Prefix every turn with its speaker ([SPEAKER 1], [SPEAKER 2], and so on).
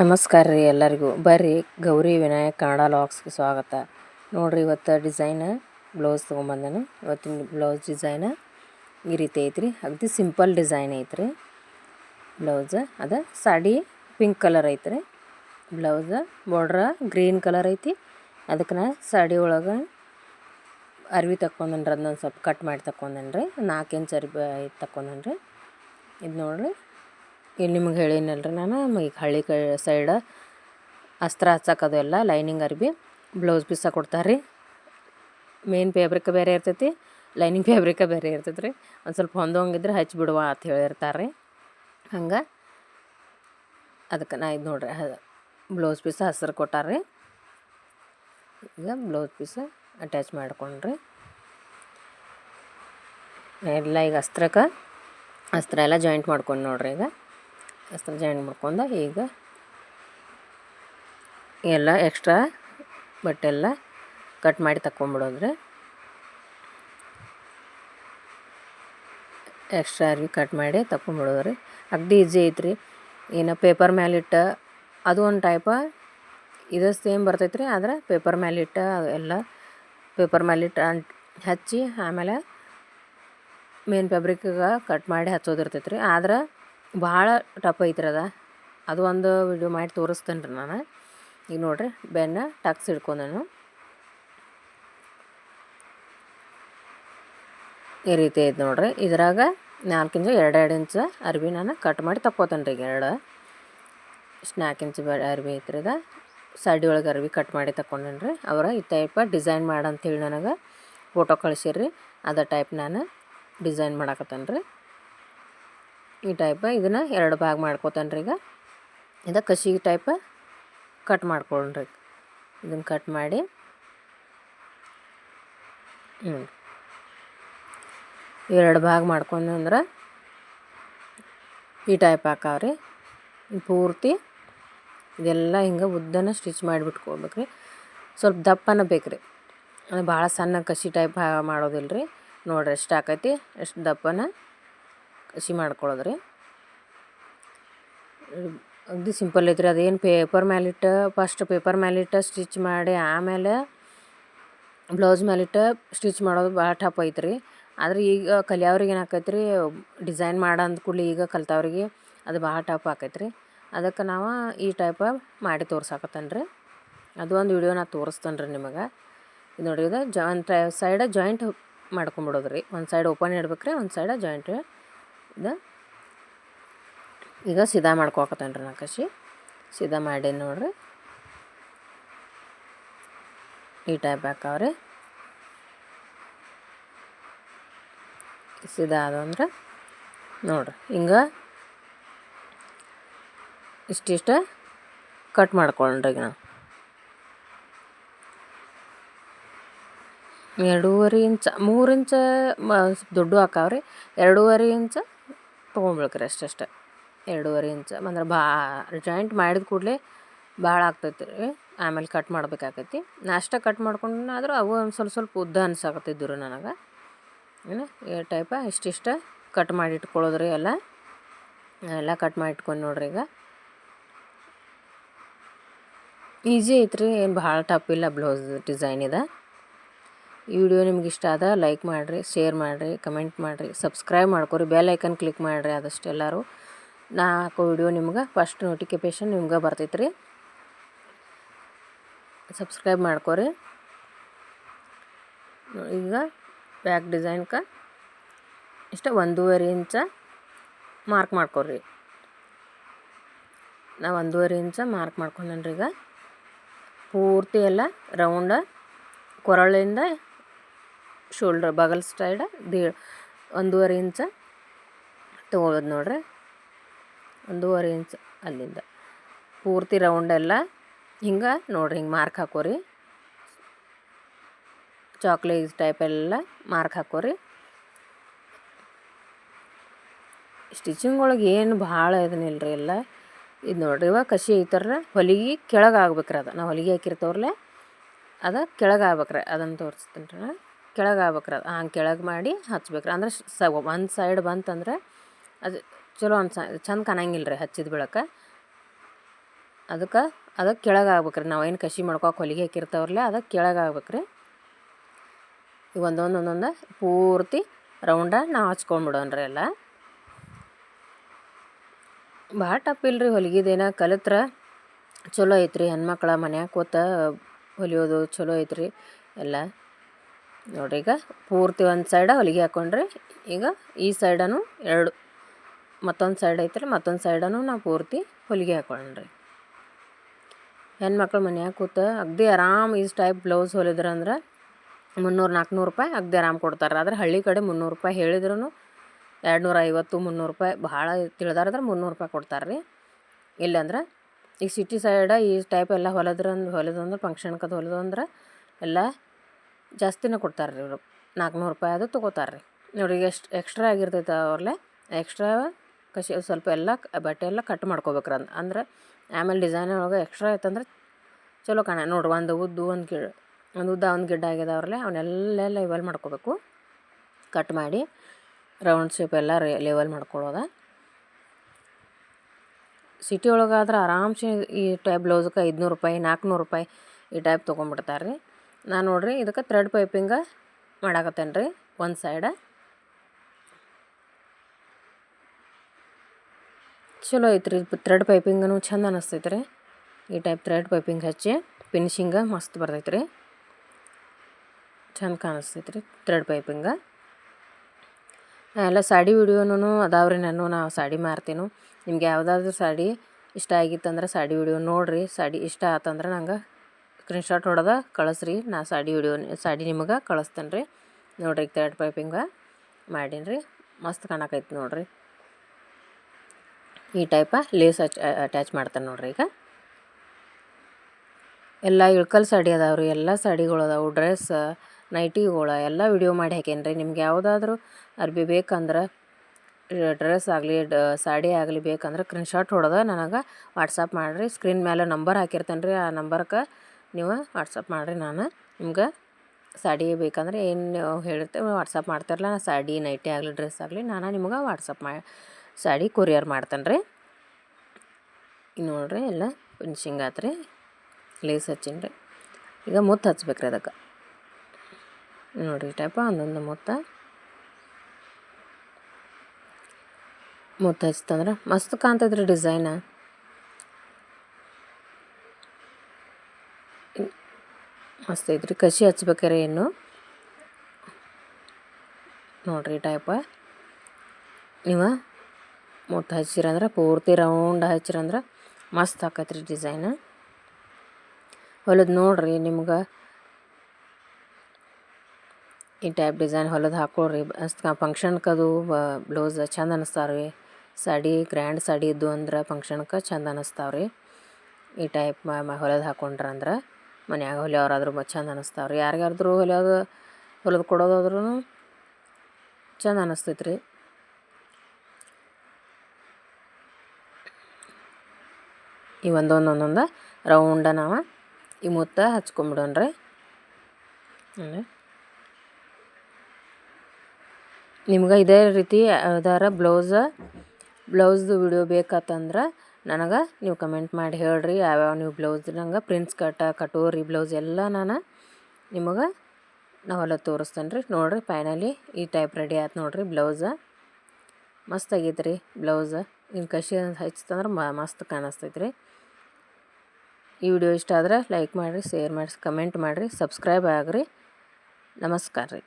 [SPEAKER 1] ನಮಸ್ಕಾರ ರೀ ಎಲ್ಲರಿಗೂ. ಬರ್ರಿ, ಗೌರಿ ವಿನಾಯಕ್ ಕನ್ನಡ ಲಾಕ್ಸ್ಗೆ ಸ್ವಾಗತ. ನೋಡ್ರಿ ಇವತ್ತು ಡಿಸೈನ್ ಬ್ಲೌಸ್ ತೊಗೊಂಬಂದನು. ಇವತ್ತಿನ ಬ್ಲೌಸ್ ಡಿಸೈನ ಈ ರೀತಿ ಐತ್ರಿ. ಅಗದಿ ಸಿಂಪಲ್ ಡಿಸೈನ್ ಐತ್ರಿ. ಬ್ಲೌಸ್ ಅದು ಸಾಡಿ ಪಿಂಕ್ ಕಲರ್ ಐತ್ರಿ. ಬ್ಲೌಸ್ ಬಾರ್ಡ್ರ ಗ್ರೀನ್ ಕಲರ್ ಐತಿ. ಅದಕ್ಕೆ ನಾ ಸಾಡಿ ಒಳಗೆ ಅರ್ವಿ ತಕ್ಕೊಂಡನ್ರಿ, ಅದನ್ನೊಂದು ಸ್ವಲ್ಪ ಕಟ್ ಮಾಡಿ ತಕ್ಕೊಂಡನ್ರಿ. ನಾಲ್ಕು ಇಂಚ್ ಅರ್ವಿ ತಕ್ಕೊಂಡನ್ರಿ. ಇದು ನೋಡ್ರಿ. ಇಲ್ಲಿ ನಿಮ್ಗೆ ಹೇಳಿನಲ್ರಿ ನಾನು ಈಗ ಹಳ್ಳಿ ಕ ಸೈಡ ಅಸ್ತ್ರ ಹಚ್ಚೋಕದು ಎಲ್ಲ ಲೈನಿಂಗ್ ಅರ್ಬಿ ಬ್ಲೌಸ್ ಪೀಸ ಕೊಡ್ತಾರೆ ರೀ ಮೇನ್ ಫ್ಯಾಬ್ರಿಕ್ ಬೇರೆ ಇರ್ತೈತಿ ಲೈನಿಂಗ್ ಫ್ಯಾಬ್ರಿಕ ಬೇರೆ ಇರ್ತೈತೆ ರೀ ಒಂದು ಸ್ವಲ್ಪ ಹೊಂದೋಂಗಿದ್ರೆ ಹಚ್ಚಿ ಬಿಡುವ ಅಂತ ಹೇಳಿರ್ತಾರೆ ರೀ ಹಂಗೆ ಅದಕ್ಕೆ ನಾ ಇದು ನೋಡ್ರಿ ಬ್ಲೌಸ್ ಪೀಸ ಹಸ್ರು ಕೊಟ್ಟಾರೆ ಈಗ ಬ್ಲೌಸ್ ಪೀಸ ಅಟ್ಯಾಚ್ ಮಾಡ್ಕೊಂಡ್ರಿ. ಎಲ್ಲ ಈಗ ಅಸ್ತ್ರಕ್ಕೆ, ಅಸ್ತ್ರ ಎಲ್ಲ ಜಾಯಿಂಟ್ ಮಾಡ್ಕೊಂಡು ನೋಡ್ರಿ ಈಗ. ಅಸ್ತ್ರ ಜಾಯಿನ್ ಮಾಡ್ಕೊಂಡು ಈಗ ಎಲ್ಲ ಎಕ್ಸ್ಟ್ರಾ ಬಟ್ಟೆಲ್ಲ ಕಟ್ ಮಾಡಿ ತಗೊಂಬಿಡೋದ್ರಿ ಎಕ್ಸ್ಟ್ರಾ ಅರ್ವಿ ಕಟ್ ಮಾಡಿ ತಗೊಂಬಿಡೋದ್ರಿ ಅಗ್ದಿ ಈಜಿ ಐತ್ರಿ. ಏನು ಪೇಪರ್ ಮ್ಯಾಲಿಟ್ಟ ಅದು ಒಂದು ಟೈಪ ಇದು ಸೇಮ್ ಬರ್ತೈತೆ ರೀ ಆದ್ರೆ ಪೇಪರ್ ಮ್ಯಾಲಿಟ್ಟ ಎಲ್ಲ ಪೇಪರ್ ಮ್ಯಾಲಿಟ್ಟ ಹಚ್ಚಿ ಆಮೇಲೆ ಮೇನ್ ಫ್ಯಾಬ್ರಿಕ್ಗೆ ಕಟ್ ಮಾಡಿ ಹಚ್ಚೋದಿರ್ತೈತೆ ರೀ ಆದ್ರೆ ಭಾಳ ಟಪ್ ಐತ್ರಿ ಅದ. ಅದು ಒಂದು ವಿಡಿಯೋ ಮಾಡಿ ತೋರಿಸ್ತೇನೆ ರೀ ನಾನು. ಈಗ ನೋಡ್ರಿ, ಬೆನ್ನ ಟಕ್ಸ್ ಹಿಡ್ಕೊಂಡನು ಈ ರೀತಿ ಐತೆ ನೋಡ್ರಿ. ಇದ್ರಾಗ ನಾಲ್ಕು ಇಂಚು, ಎರಡು ಎರಡು ಇಂಚು ಅರ್ಬಿ ನಾನು ಕಟ್ ಮಾಡಿ ತಕ್ಕೋತೇನೆ ರೀ ಈಗ ಎರಡು. ಇಷ್ಟು ನಾಲ್ಕು ಇಂಚು ಅರ್ಬಿ ಐತ್ರಿ ಅದ. ಸೈಡ್ ಒಳಗೆ ಅರ್ಬಿ ಕಟ್ ಮಾಡಿ ತಗೊಂಡೇನಿ ರೀ ಅವರ ಈ ಟೈಪ ಡಿಸೈನ್ ಮಾಡಂತೇಳಿ ನನಗೆ ಫೋಟೋ ಕಳಿಸಿರಿ ಅದ ಟೈಪ್ ನಾನು ಡಿಸೈನ್ ಮಾಡಾಕತ್ತೇನೆ ರೀ ಈ ಟೈಪ ಇದನ್ನು ಎರಡು ಭಾಗ ಮಾಡ್ಕೋತಾನೆ ಈಗ. ಇದು ಕಸಿ ಟೈಪ ಕಟ್ ಮಾಡ್ಕೊಳ್ರಿ ಇದನ್ನು ಕಟ್ ಮಾಡಿ. ಹ್ಞೂ ಎರಡು ಭಾಗ ಮಾಡ್ಕೊಂಡು ಅಂದ್ರೆ ಈ ಟೈಪ್ ಹಾಕಾವ್ರಿ. ಪೂರ್ತಿ ಇದೆಲ್ಲ ಹಿಂಗೆ ಉದ್ದನ ಸ್ಟಿಚ್ ಮಾಡಿಬಿಟ್ಕೊಳ್ಬೇಕು ರೀ ಸ್ವಲ್ಪ ದಪ್ಪನ ಬೇಕು ರೀ ಭಾಳ ಸಣ್ಣ ಕಸಿ ಟೈಪ್ ಮಾಡೋದಿಲ್ಲ ರೀ ನೋಡ್ರಿ ಎಷ್ಟು ಆಕೈತಿ ಎಷ್ಟು ದಪ್ಪನ. ಕಸಿ ಮಾಡ್ಕೊಳ್ಳೋದ್ರಿ ಅಗದಿ ಸಿಂಪಲ್ ಐತ್ರಿ, ಅದೇನು ಪೇಪರ್ ಮ್ಯಾಲಿಟ್ಟ, ಫಸ್ಟ್ ಪೇಪರ್ ಮ್ಯಾಲಿಟ್ಟ ಸ್ಟಿಚ್ ಮಾಡಿ, ಆಮೇಲೆ ಬ್ಲೌಸ್ ಮ್ಯಾಲಿಟ್ಟ ಸ್ಟಿಚ್ ಮಾಡೋದು ಭಾಳ ಟಪ್ ಐತ್ರಿ. ಆದರೆ ಈಗ ಕಲಿಯೋರಿಗೆ ಏನಾಕೈತೆ ರೀ ಡಿಸೈನ್ ಮಾಡೋ ಕೂಡಲೇ ಈಗ ಕಲ್ತವ್ರಿಗೆ ಅದು ಭಾಳ ಟಪ್ ಆಕೈತೆ ರೀ ಅದಕ್ಕೆ ನಾವು ಈ ಟೈಪ ಮಾಡಿ ತೋರ್ಸಾಕತ್ತೇನೆ ರೀ ಅದು ಒಂದು ವಿಡಿಯೋ ನಾ ತೋರಿಸ್ತೇನೆ ರೀ ನಿಮಗೆ. ಇದು ನೋಡಿ ಇದು ಜ ಒಂದು ಸೈಡ ಜಾಯಿಂಟ್ ಮಾಡ್ಕೊಂಬಿಡೋದು ರೀ ಒಂದು ಸೈಡ್ ಓಪನ್ ಇಡ್ಬೇಕು ರೀ ಒಂದು ಸೈಡ ಜಾಯಿಂಟ್ ಇದು. ಈಗ ಸಿದಾ ಮಾಡ್ಕೊಕತ್ತೇನೆ ರೀ ನಾ ಸಿದಾ ಮಾಡಿ ನೋಡ್ರಿ. ಈ ಟೈಪ್ ಹಾಕವ್ರಿ. ಸಿದಾ ಅಂದ್ರೆ ನೋಡ್ರಿ. ಹಿಂಗೆ ಇಷ್ಟಿಷ್ಟ ಕಟ್ ಮಾಡ್ಕೊಂಡ್ರಿ ಈಗ ನಾವು. ಎರಡೂವರೆ ಇಂಚ, ಮೂರು ಇಂಚ, ಮ ದೊಡ್ಡ ಹಾಕಾವ್ರಿ. ಎರಡೂವರೆ ಇಂಚ ತೊಗೊಂಬಿಡ್ಕ್ರಿ ಅಷ್ಟಷ್ಟೇ ಎರಡೂವರೆ ಇಂಚ ಅಂದ್ರೆ ಬಾ ಜಾಯಿಂಟ್ ಮಾಡಿದ ಕೂಡಲೇ ಭಾಳ ಆಗ್ತೈತೆ ರೀ. ಆಮೇಲೆ ಕಟ್ ಮಾಡ್ಬೇಕಾಕೈತಿ. ನಾಷ್ಟ ಕಟ್ ಮಾಡ್ಕೊಂಡು ಆದರೂ ಅವು ಒಂದು ಸ್ವಲ್ಪ ಸ್ವಲ್ಪ ಉದ್ದ ಅನ್ಸಾಕತ್ತಿದ್ದು ರೀ ನನಗೆ. ಏನು, ಈ ಟೈಪ ಇಷ್ಟಿಷ್ಟ ಕಟ್ ಮಾಡಿ ಇಟ್ಕೊಳ್ಳೋದ್ರಿ ಎಲ್ಲ. ಎಲ್ಲ ಕಟ್ ಮಾಡಿ ಇಟ್ಕೊಂಡು ನೋಡ್ರಿ ಈಗ. ಈಸಿ ಐತ್ರಿ, ಏನು ಭಾಳ ಟಫ್ ಇಲ್ಲ ಬ್ಲೌಸ್ ಡಿಸೈನ್ ಇದೆ. ಈ ವಿಡಿಯೋ ನಿಮ್ಗೆ ಇಷ್ಟ ಆದ ಲೈಕ್ ಮಾಡಿರಿ, ಶೇರ್ ಮಾಡಿರಿ, ಕಮೆಂಟ್ ಮಾಡಿರಿ, ಸಬ್ಸ್ಕ್ರೈಬ್ ಮಾಡ್ಕೊರಿ, ಬೆಲ್ ಐಕನ್ ಕ್ಲಿಕ್ ಮಾಡಿರಿ ಆದಷ್ಟು ಎಲ್ಲರೂ. ನಾ ಹಾಕೋ ವಿಡಿಯೋ ನಿಮ್ಗೆ ಫಸ್ಟ್ ನೋಟಿಫಿಕೇಶನ್ ನಿಮ್ಗೆ ಬರ್ತೈತೆ ರೀ ಸಬ್ಸ್ಕ್ರೈಬ್ ಮಾಡ್ಕೊರಿ. ಈಗ ಬ್ಯಾಕ್ ಡಿಸೈನ್ಗೆ ಇಷ್ಟ ಒಂದೂವರೆ ಇಂಚ ಮಾರ್ಕ್ ಮಾಡ್ಕೊರಿ. ನಾ ಒಂದೂವರೆ ಇಂಚ ಮಾರ್ಕ್ ಮಾಡ್ಕೊಂಡೇನ್ರಿ ಈಗ ಪೂರ್ತಿ ಎಲ್ಲ ರೌಂಡ ಕೊರಳಿಂದ ಶೋಲ್ಡರ್ ಬಗಲ್ ಸ್ಟೈಡ ದೇ ಒಂದೂವರೆ ಇಂಚ ತೊಗೊಳೋದು ನೋಡ್ರಿ. ಒಂದೂವರೆ ಇಂಚ್ ಅಲ್ಲಿಂದ. ಪೂರ್ತಿ ರೌಂಡೆಲ್ಲ ಹಿಂಗೆ ನೋಡ್ರಿ, ಹಿಂಗೆ ಮಾರ್ಕ್ ಹಾಕೋರಿ. ಚಾಕ್ಲೇಟ್ ಟೈಪ್ ಎಲ್ಲ ಮಾರ್ಕ್ ಹಾಕೋರಿ. ಸ್ಟಿಚಿಂಗ್ ಒಳಗೆ ಏನು ಭಾಳ ಇದನ್ನಿಲ್ಲ ರೀ ಎಲ್ಲ. ಇದು ನೋಡ್ರಿ, ಇವಾಗ ಕಸಿ ಐತಾರ ಹೊಲಿಗೆ ಕೆಳಗೆ ಆಗ್ಬೇಕ್ರಿ ಅದು. ನಾವು ಹೊಲಿಗೆ ಹಾಕಿರ್ತವ್ರಲ್ಲೇ, ಅದು ಕೆಳಗೆ ಆಗ್ಬೇಕ್ರಿ, ಅದನ್ನು ತೋರಿಸ್ತೀನಿ ರೀ. ಕೆಳಗೆ ಆಗ್ಬೇಕ್ರಿ ಅದು ಹಂಗೆ ಕೆಳಗೆ ಮಾಡಿ ಹಚ್ಬೇಕ್ರಿ. ಅಂದ್ರೆ ಸ ಒಂದು ಸೈಡ್ ಬಂತಂದ್ರೆ ಅದು ಚಲೋ ಅನ್ಸ, ಚಂದ ಕಾಣಂಗಿಲ್ಲ ರೀ ಹಚ್ಚಿದ ಬೆಳಕ. ಅದಕ್ಕೆ ಅದಕ್ಕೆ ಕೆಳಗೆ ನಾವು ಏನು ಕಸಿ ಮಾಡ್ಕೋ ಹೊಲಿಗೆ ಹಾಕಿರ್ತಾವ್ರಲ್ಲ ಅದಕ್ಕೆ ಕೆಳಗೆ ಆಗ್ಬೇಕ್ರಿ. ಈಗ ಒಂದೊಂದು ಒಂದೊಂದು ಪೂರ್ತಿ ರೌಂಡ ನಾವು ಹಚ್ಕೊಂಡ್ಬಿಡೋಣ್ರಿ ಎಲ್ಲ. ಭಾಳ ಟಪ್ ಇಲ್ರಿ ಹೊಲಿಗೆದೇನ ಕಲಿತ್ರ ಚಲೋ ಐತ್ರಿ. ಹೆಣ್ಮಕ್ಳ ಮನ್ಯಾಗ ಕೂತ ಹೊಲಿಯೋದು ಚಲೋ ಐತ್ರಿ ಎಲ್ಲ. ನೋಡಿರಿ ಈಗ ಪೂರ್ತಿ ಒಂದು ಸೈಡ ಹೊಲಿಗೆ ಹಾಕ್ಕೊಂಡ್ರೆ ಈಗ ಈ ಸೈಡನು ಎರಡು. ಮತ್ತೊಂದು ಸೈಡ್ ಐತ್ರಿ, ಮತ್ತೊಂದು ಸೈಡನು ನಾವು ಪೂರ್ತಿ ಹೊಲಿಗೆ ಹಾಕೊಂಡ್ರಿ. ಹೆಣ್ಮಕ್ಳು ಮನ್ಯಾಗ ಕೂತ ಅಗ್ದಿ ಆರಾಮ್ ಈ ಟೈಪ್ ಬ್ಲೌಸ್ ಹೊಲಿದ್ರಂದ್ರೆ ಮುನ್ನೂರು ನಾಲ್ಕುನೂರು ರೂಪಾಯಿ ಅಗ್ದಿ ಆರಾಮ್ ಕೊಡ್ತಾರೆ. ಆದ್ರೆ ಹಳ್ಳಿ ಕಡೆ ಮುನ್ನೂರು ರೂಪಾಯಿ ಹೇಳಿದ್ರು ಎರಡು ಐವತ್ತು ಮುನ್ನೂರು ರೂಪಾಯಿ ಭಾಳ ತಿಳಿದಾರದ್ರೆ ಮುನ್ನೂರು ರೂಪಾಯಿ ಕೊಡ್ತಾರೆ ರೀ ಇಲ್ಲಂದ್ರೆ ಈಗ ಸಿಟಿ ಸೈಡ ಈ ಟೈಪ್ ಎಲ್ಲ ಹೊಲದ್ರಂದು ಹೊಲದಂದ್ರೆ ಫಂಕ್ಷನ್ ಕದ ಹೊಲದಂದ್ರೆ ಎಲ್ಲ ಜಾಸ್ತಿನೇ ಕೊಡ್ತಾರೆ ರೀ ಇವರು. ನಾಲ್ಕುನೂರು ರೂಪಾಯಿ ಅದು ತೊಗೋತಾರೆ ರೀ ನೋಡಿ ಎಷ್ಟು ಎಕ್ಸ್ಟ್ರಾ ಆಗಿರ್ತೈತೆ ಅವ್ರಲ್ಲೇ? ಎಕ್ಸ್ಟ್ರಾ ಕಸಿ ಸ್ವಲ್ಪ ಎಲ್ಲ ಬಟ್ಟೆ ಎಲ್ಲ ಕಟ್ ಮಾಡ್ಕೋಬೇಕ್ರಿ ಅಂದ್. ಅಂದ್ರೆ ಆಮೇಲೆ ಡಿಸೈನ್ ಒಳಗೆ ಎಕ್ಸ್ಟ್ರಾ ಆಯ್ತಂದ್ರೆ ಚಲೋ ಕಾಣ. ನೋಡಿ ಒಂದು ಉದ್ದು, ಒಂದು ಗಿಡ, ಒಂದು ಉದ್ದ, ಒಂದು ಗಿಡ್ಡ ಆಗ್ಯದ ಅವ್ರಲ್ಲೇ ಅವನ್ನೆಲ್ಲ ಲೆವೆಲ್ ಮಾಡ್ಕೋಬೇಕು. ಕಟ್ ಮಾಡಿ ರೌಂಡ್ ಶೇಪ್ ಎಲ್ಲ ಲೆವೆಲ್ ಮಾಡ್ಕೊಳ್ಳೋದ ಸಿಟಿ ಒಳಗಾದ್ರೆ ಆರಾಮ್ಸೆ ಈ ಟೈಪ್ ಬ್ಲೌಸ್ಗೆ ಐದುನೂರು ರೂಪಾಯಿ ನಾಲ್ಕುನೂರು ರೂಪಾಯಿ ಈ ಟೈಪ್ ತೊಗೊಂಬಿಡ್ತಾರೆ ರೀ ನಾನು ನೋಡಿರಿ, ಇದಕ್ಕೆ ಥ್ರೆಡ್ ಪೈಪಿಂಗ ಮಾಡಾಕತ್ತೇನೆ ರೀ ಒಂದು ಸೈಡ ಚಲೋ ಐತ್ರಿ ಥ್ರೆಡ್ ಪೈಪಿಂಗನು ಚಂದ ಅನಿಸ್ತೈತೆ ರೀ ಈ ಟೈಪ್ ಥ್ರೆಡ್ ಪೈಪಿಂಗ್ ಹಚ್ಚಿ ಫಿನಿಶಿಂಗ ಮಸ್ತ್ ಬರ್ತೈತೆ ರೀ ಚಂದ ಕಾಣಿಸ್ತೈತೆ ರೀ ಥ್ರೆಡ್ ಪೈಪಿಂಗ ಎಲ್ಲ ಸಾಡಿ ವಿಡಿಯೋನು ರೀ ನಾನು, ನಾವು ಸಾಡಿ ಮಾರ್ತೀನಿ. ನಿಮ್ಗೆ ಯಾವುದಾದ್ರೂ ಸಾಡಿ ಇಷ್ಟ ಆಗಿತ್ತಂದ್ರೆ ಸಾಡಿ ವಿಡಿಯೋ ನೋಡಿರಿ, ಸಾಡಿ ಇಷ್ಟ ಆತಂದ್ರೆ ನಂಗೆ ಸ್ಕ್ರೀನ್ಶಾಟ್ ಹೊಡೆದ ಕಳಿಸ್ರಿ. ನಾ ಸಾಡಿ ವಿಡಿಯೋ ಸಾಡಿ ನಿಮಗೆ ಕಳಿಸ್ತೇನೆ ರೀ. ನೋಡಿರಿ ತರ್ಡ್ ಪೈಪಿಂಗ ಮಾಡೀನಿ ರೀ. ಮಸ್ತ್ ಕಾಣಕೈತಿ ನೋಡಿರಿ. ಈ ಟೈಪ ಲೇಸ್ ಅಚ್ ಅಟ್ಯಾಚ್ ಮಾಡ್ತಾನೆ ನೋಡಿರಿ ಈಗ. ಎಲ್ಲ ಇಳ್ಕಲ್ ಸಾಡಿ ಅದಾವೆ ರೀ. ಎಲ್ಲ ಸಾಡಿಗಳು ಅದಾವೆ. ಡ್ರೆಸ್ ನೈಟಿಗಳು ಎಲ್ಲ ವಿಡಿಯೋ ಮಾಡಿ ಹಾಕೇನಿ ರೀ. ನಿಮ್ಗೆ ಯಾವುದಾದ್ರೂ ಅರ್ಬಿ ಬೇಕಂದ್ರೆ ಡ್ರೆಸ್ ಆಗಲಿ, ಡ, ಸಾಡಿ ಆಗಲಿ ಬೇಕಂದ್ರೆ ಸ್ಕ್ರೀನ್ಶಾಟ್ ಹೊಡೆದ ನನಗೆ ವಾಟ್ಸಪ್ ಮಾಡಿರಿ. ಸ್ಕ್ರೀನ್ ಮೇಲೆ ನಂಬರ್ ಹಾಕಿರ್ತೇನೆ ರೀ. ಆ ನಂಬರ್ಗೆ ನೀವು ವಾಟ್ಸಪ್ ಮಾಡಿರಿ ನಾನು. ನಿಮ್ಗೆ ಸಾಡಿ ಬೇಕಂದ್ರೆ ಏನು ಹೇಳಿರ್ತೇವೆ ವಾಟ್ಸಪ್ ಮಾಡ್ತಾರಲ್ಲ ಸಾಡಿ ನೈಟಿ ಆಗಲಿ ಡ್ರೆಸ್ ಆಗಲಿ, ನಾನು ನಿಮ್ಗೆ ವಾಟ್ಸಪ್ ಮಾ, ಸಾಡಿ ಕೊರಿಯರ್ ಮಾಡ್ತೇನೆ ರೀ. ನೋಡಿರಿ, ಎಲ್ಲ ಫಿನಿಶಿಂಗ್ ಆತು ರೀ ಲೇಸ್ ಹಚ್ಚೀನಿ ರೀ. ಈಗ ಮುತ್ತು ಹಚ್ಬೇಕು ರೀ ಅದಕ್ಕೆ. ನೋಡಿರಿ ಟೈಪ ಒಂದೊಂದು ಮುತ್ತ. ಮುತ್ತು ಹಚ್ತಂದ್ರೆ ಮಸ್ತ್ ಕಾಣ್ತದ್ರಿ ಡಿಸೈನ ಮಸ್ತ್ ಐತ್ರಿ ಕಸಿ ಹಚ್ಬೇಕಾರೆ ಏನು ನೋಡಿರಿ ಟೈಪ ನೀವು ಮುಟ್ಟು ಹಚ್ಚಿರಂದ್ರೆ, ಪೂರ್ತಿ ರೌಂಡ್ ಹಚ್ಚಿರಂದ್ರೆ ಮಸ್ತ್ ಹಾಕತ್ರಿ ಡಿಸೈನ್ ಹೊಲದು ನೋಡ್ರಿ ನಿಮ್ಗೆ. ಈ ಟೈಪ್ ಡಿಸೈನ್ ಹೊಲದು ಹಾಕೊಳ್ರಿ. ಅಷ್ಟು ಫಂಕ್ಷನ್ಕದು ಬ್ಲೌಸ್ ಚಂದ ಅನ್ನಿಸ್ತಾವ್ರಿ ಸಾಡಿ ಗ್ರ್ಯಾಂಡ್ ಸಾಡಿ ಇದ್ದು ಅಂದ್ರೆ ಫಂಕ್ಷನ್ಗೆ ಚಂದ ಅನ್ನಿಸ್ತಾವ್ರಿ ಈ ಟೈಪ್ ಹೊಲದು ಹಾಕೊಂಡ್ರಂದ್ರೆ. ಮನ್ಯಾಗ ಹೊಲಿಯೋರಾದ್ರೂ ಚಂದ ಅನಿಸ್ತಾವ ರೀ ಯಾರಿಗಾದ್ರೂ ಹೊಲಿಯೋದು ಹೊಲದು ಕೊಡೋದಾದ್ರೂ ಚಂದ ಅನಿಸ್ತೈತೆ ರೀ ಈ ಒಂದೊಂದೊಂದೊಂದು ಒಂದೊಂದು ರೌಂಡ ನಾವು ಈ ಮುತ್ತ ಹಚ್ಕೊಂಬಿಡೋಣ್ರಿ. ನಿಮ್ಗೆ ಇದೇ ರೀತಿ ಯಾವ್ದಾರ ಬ್ಲೌಸ, ಬ್ಲೌಸ್ದು ವಿಡಿಯೋ ಬೇಕಾತಂದ್ರೆ ನನಗೆ ನೀವು ಕಮೆಂಟ್ ಮಾಡಿ ಹೇಳ್ರಿ ಯಾವ್ಯಾವ ನೀವು ಬ್ಲೌಸ್ ನಂಗೆ ಪ್ರಿನ್ಸ್ ಕಟ, ಕಟೋರಿ ಬ್ಲೌಸ್ ಎಲ್ಲ ನಾನು ನಿಮಗೆ ನಾ ಹೊಲ ತೋರಿಸ್ತೇನೆ ರೀ. ನೋಡಿರಿ ಫೈನಲಿ ಈ ಟೈಪ್ ರೆಡಿ ಆಯ್ತು ನೋಡಿರಿ ಬ್ಲೌಸ. ಮಸ್ತ್ ಆಗೈತೆ ರೀ ಬ್ಲೌಸ. ಇನ್ನು ಕಸಿ ಹಚ್ತಂದ್ರೆ ಮಸ್ತ್ ಕಾಣಿಸ್ತೈತೆ ರೀ. ಈ ವಿಡಿಯೋ ಇಷ್ಟ ಆದರೆ ಲೈಕ್ ಮಾಡಿರಿ ಶೇರ್ ಮಾಡಿರಿ ಕಮೆಂಟ್ ಮಾಡಿರಿ ಸಬ್ಸ್ಕ್ರೈಬ್ ಆಗಿರಿ. ನಮಸ್ಕಾರ ರೀ.